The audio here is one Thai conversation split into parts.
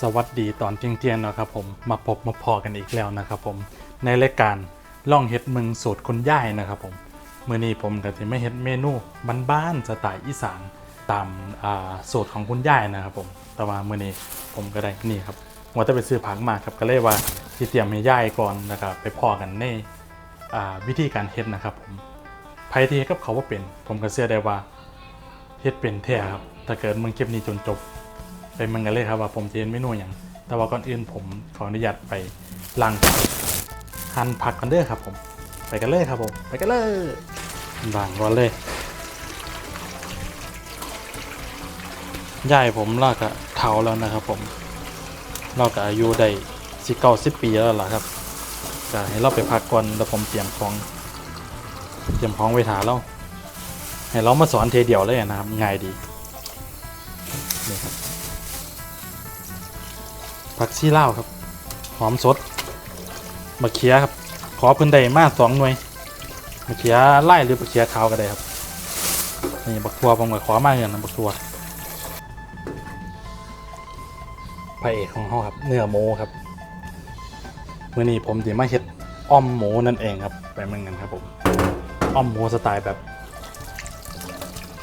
สวัสดีตอนเที่ยงเที่ยงนะครับผมมาพบมาพอกันอีกแล้วนะครับผมในรายการล่องเฮ็ดมืองสูตรคุณย่ายนะครับผมเมื่อนี้ผมก็จะไม่เฮ็ดเมนูบ้านๆสไตล์อีสานตามาสูตรของคุณย่ายนะครับผมแต่ว่าเมื่อนี้ผมก็ได้นี่ครับว่าจะไปซื้อผักมาครับก็เลยว่าที่เตรียมให้ย่ายก่อนนะครับไปพอกันในวิธีการเฮ็ดนะครับผมใครที่เฮ็ดกับเขาว่าเป็น ผมก็เชื่อได้ว่าเฮ็ดเป็นแท้ครับถ้าเกิดมึงคลิปนี้จนจบ ไปมันกันเลยครับว่าผมจะเห็นเมนูอย่าง แต่ว่าก่อนอื่นผมขออนุญาตไปล้างหั่นผักกันเด้อครับผม ไปกันเลยครับผม ไปกันเลยล้างก่อนเลยยายผมลากะเท่าแล้วนะครับผมเราก็อายุได้สิเก้าสิบปีแล้วล่ะครับจะให้เราไปพักก่อนแล้วผมเตรียมของเตรียมของไว้ถาเราให้เรามาสอนเทเดียวเลยนะครับง่ายดีนี่ครับ ผักชีลาวครับ หอมสดมะเขือครับ ขอเพื้นใดมาสองหน่วยมะเขือไล่หรือมะเขือขาวก็ได้ครับ นี่บักทัวผมก็ขอมาเลยนะบักทัวพระเอกของเขาครับ เนื้อหมูครับมื่อนี้ผมจะมาเฮ็ดอ้อมหมูนั่นเองครับไปเมืองกันครับผมอ้อมหมูสไตล์แบบ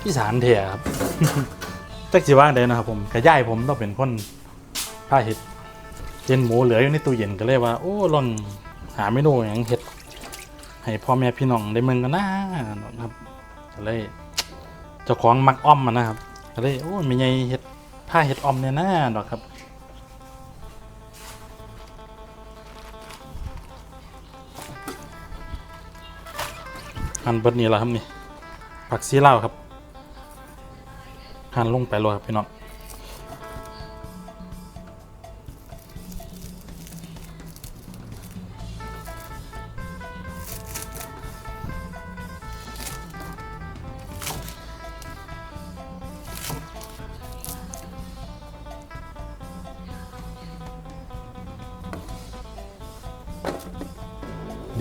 อีสานเถี่ยครับจักสิว่างเด้นะครับผมกระย่ายผมต้องเป็นคนผ้าเห็ด เย็นหมูเหลืออยู่ในตู้เย็นก็เลยว่า โอ้ลองหาเมนูอย่างเห็ดให้พ่อแม่พี่น้องได้เมืองกันนะครับก็เลยเจ้าของมักอ้อมมันะครับก็เลยโอ้มีไงเห็ดผ้าเห็ดอ้อมเนี่ยนะดอกครับหั่นเบิดนี้แล้วครับนี่ผักซีลาครับหั่นลงไปเลยครับพี่น้อง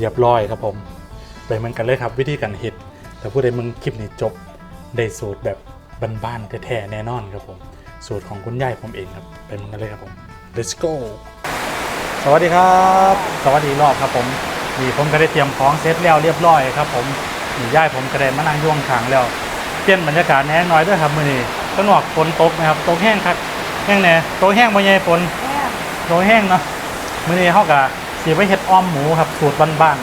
เรียบร้อยครับผมไปเหมือนกันเลยครับวิธีการเห็ดแต่ผู้ใดมึงคลิปนี้จบได้สูตรแบบบ้านๆแท้ๆแน่นอนครับผม สูตรของคุณยายผมเองครับไปเหมือนกันเลยครับผม let's go สวัสดีครับ สวัสดีอีกรอบครับผมนี่ผมก็ได้เตรียมของเซตแล้วเรียบร้อยครับผมนี่ย่ายผมก็ได้มานั่งย่วงขางแล้วเปลี่ยนบรรยากาศแหน่น้อยด้วยครับมื้อนี้ข้างนอกฝนตกนะครับตกแห้งครับแห้งแหน่ตกแห้งบ่ใหญ่ฝนแม่โดยแห้งเนาะมื้อนี้เฮาก็ สิไปเฮ็ดอ้อมหมูครับ สูตรบ้าน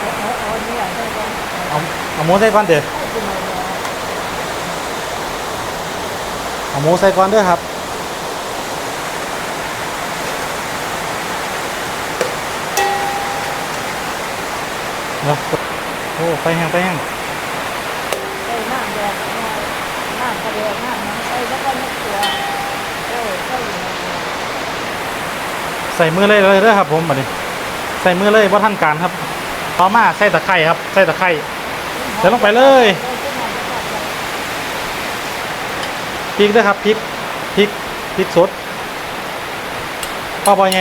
โอ้โหโอ้เนี่ได้ก็ๆเอาเอาหมูใส่ก่อนเด้อเอาหมูใส่ก่อนเด้อครับเนาะโอ้ไฟแห้งไฟแห้งน้ำแดงน้ำกระเดียน้ำน้ำใส่แล้วก็นึกตัวโอ้ใส่อยู่ในตัว ใส่มือเลยเลยเด้อครับผมบัดนี้ใส่มือเลยบ่ทันการครับต่อมาใส่ตะไคร้ครับใส่ตะไคร้เดี๋ยวลงไปเลยพริกด้อครับพริกพริกพริกสดพ่อปอยไง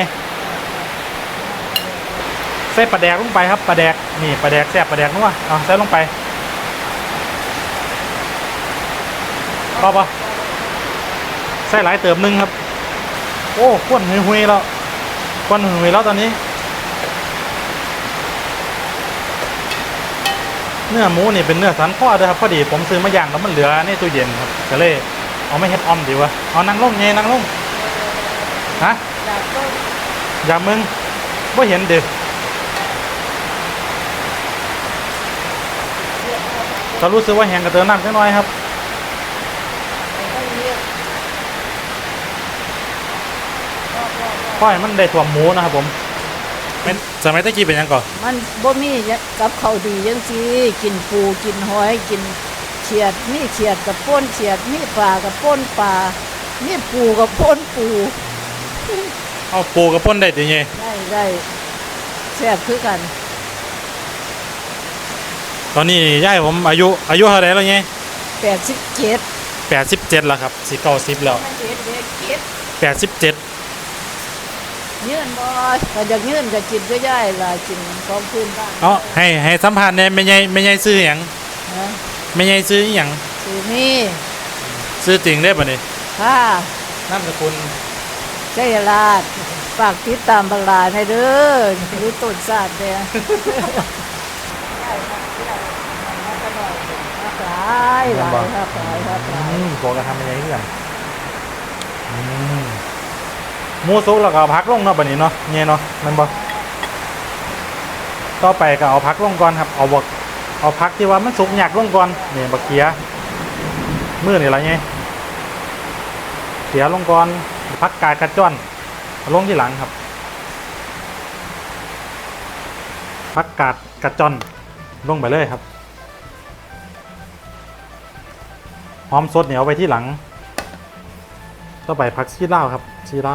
ใส่ปลาแดกลงไปครับปลาแดกนี่ปลาแดกแซ่บปลาแดกนัวเอาใส่ลงไปพ่อปะใส่หลายเติมหนึงครับ โอ้ควนหุยๆแล้ว ควนหุยๆแล้วตอนนี้ เนื้อหมูนี่เป็นเนื้อสันคอเด้อครับพอดีผมซื้อมาอย่างแล้วมันเหลือในตู้เย็นครับก็เลยเอาไม่เฮ็ดออมดีวะเอานั่งลงไงนั่งลงฮะอย่ามึงบ่เห็นเด้อถ้ารู้สึกว่าแห้งก็เติมน้ำจักน่อยครับ ให้เรียกรอบๆ เพราะให้มันได้ตัวหมูนะครับผมเป็นสมัยตะกี้เป็นหยังก่อนมันบ่มีกับเขาวดีจังซี่กินปูกินหอยกินเขียดมีเขียดกับป้นเขียดมีปลากับป้นปลามีปูกับป้นปูเอาปูกับป่นได้ติไงได้ได้แซ่บคือกัน ตอนนี้ย่ายผมอายุอายุเท่าไหร่แล้วไงแปดสิบเจ็ดแปดสิบเจ็ดแล้วครับสิเก้าสิบแล้วเจ็ดเด็กเจ็ดแปดสิบเจ็ดยื่ นบ่ก็อยากยื่นก็กินก็ย่ายล่ะกินของพื้นบ้านเอาให้ให้สัมภาษณ์เนี่ยไม่ใช่ไม่ใช่ซื้อหยังนะไม่ใช่ซื้ออหยังสินี่ซื้อจริงได้ป่ะนี่ค่ะนามสกุลใจราชฝากติดตามบังลาให้เด้อรู้ต้นศาสตร์เนี่ยหลายหลายครับหลายครับหลาย อืมบอกกระทำยังไงเพื่อนอืม หมูซุกแล้วก็เอาพักลงเนาะบัดนี้เนาะเนี่ยเนาะมันบ่ต่อไปก็เอาพักลงก่อนครับ เอาบกเอาพักที่ว่ามันสุกหยักลงก่อนเนี่ยบักเขียมือนี่ละไงเขียลงก่อนพักกายกระจ้อนเอาลงที่หลังครับพักกาดกระจอนลงไปเลยครับหอมสดเหนียวไปที่หลัง ต่อไปผักชีลาครับชีลา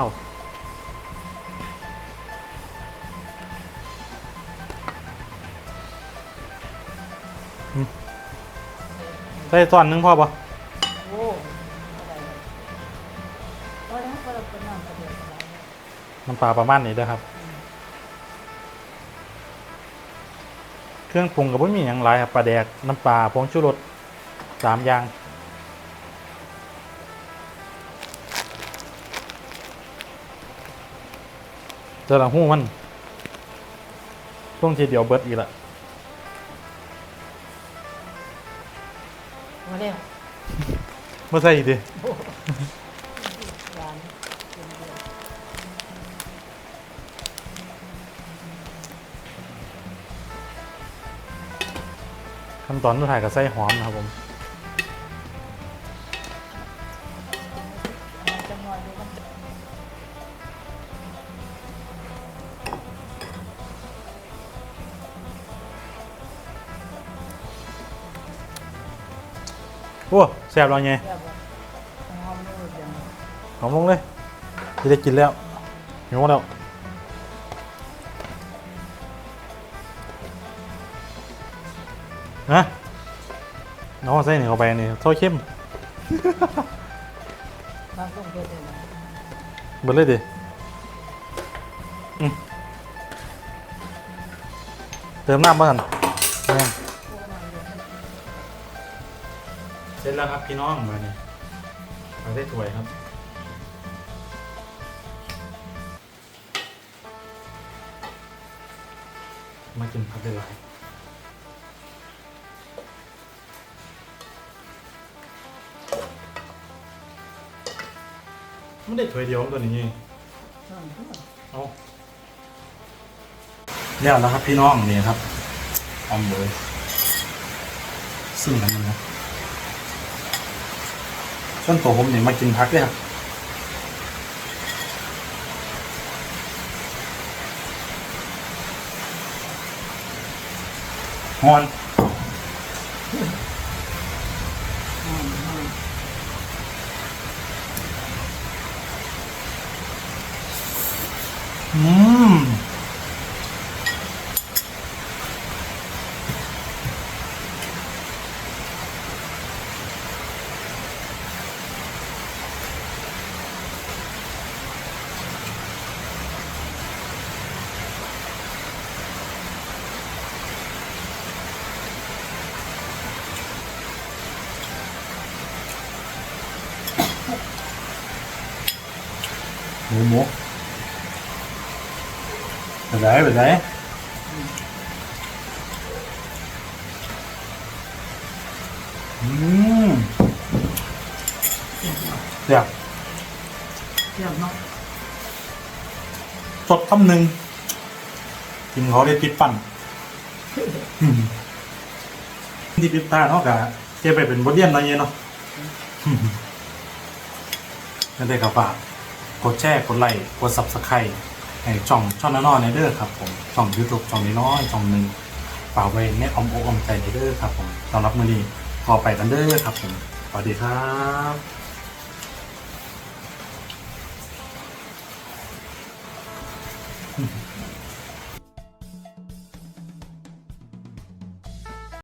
ใส่ส่วนหนึ่งพอปะโอ้ก็แล้ก็เราเป็นน้ำกระเดียดอะไรน้ำปลาประมาณนี้เด้อครับ เครื่องปรุงกับไม่มีอย่างไรครับปลาแดกน้ำปลาผงชูรสสามอย่าง เจอลังหู้มันช่วงทีเดียวเบิดอีกละ มาเร็วมาใส่อีกดิหวานขั้นตอนสุดท้ายก็ใส่หอมนะครับผม โอ้แซ่บเราไงแบบว่าหอมนู่นอย่างหอมลงเลยจะได้กินแล้วหิวแล้วนะน้องใส่หนึ่งเข้าไปนี่โซ่เข้มบางต้องเป็นเลยนะเบิดเลยดิอืมเติมน้ำบ้าง เสร็จแล้วครับพี่น้องมาเนี่ยมาได้ถ้วยครับมากินผักได้หลายไม่ได้ถ้วยเดียวตัวนี้เอาแล้วแล้วครับพี่น้องนี่ครับออมเลยซึ่งกันนะส่ วนตัวผมเนี่ยมากินพักเลยครับฮอนอืม หมูหมูไปไหนไปไหนอืมเดี๋ยวเดี๋ยวเนาะสดคำหนึ่งกินเขาได้ติดปั่นอืมที่ปิดตาเนาะกะเก็บไปเป็นบทเรียนเนาะเงี้ยเนาะอืมนั่นได้กับฝาก กดแชร์ กดไลค์ กด subscribe ให้ช่องช่องน้อยๆในเด้อครับผม ช่องยูทูบช่องน้อยๆช่องหนึ่งฝากไว้ในอ้อมอกอ้อมใจในเด้อครับผมสำหรับมื้อนี้ขอไปกันเด้อครับผม สวัสดีครับ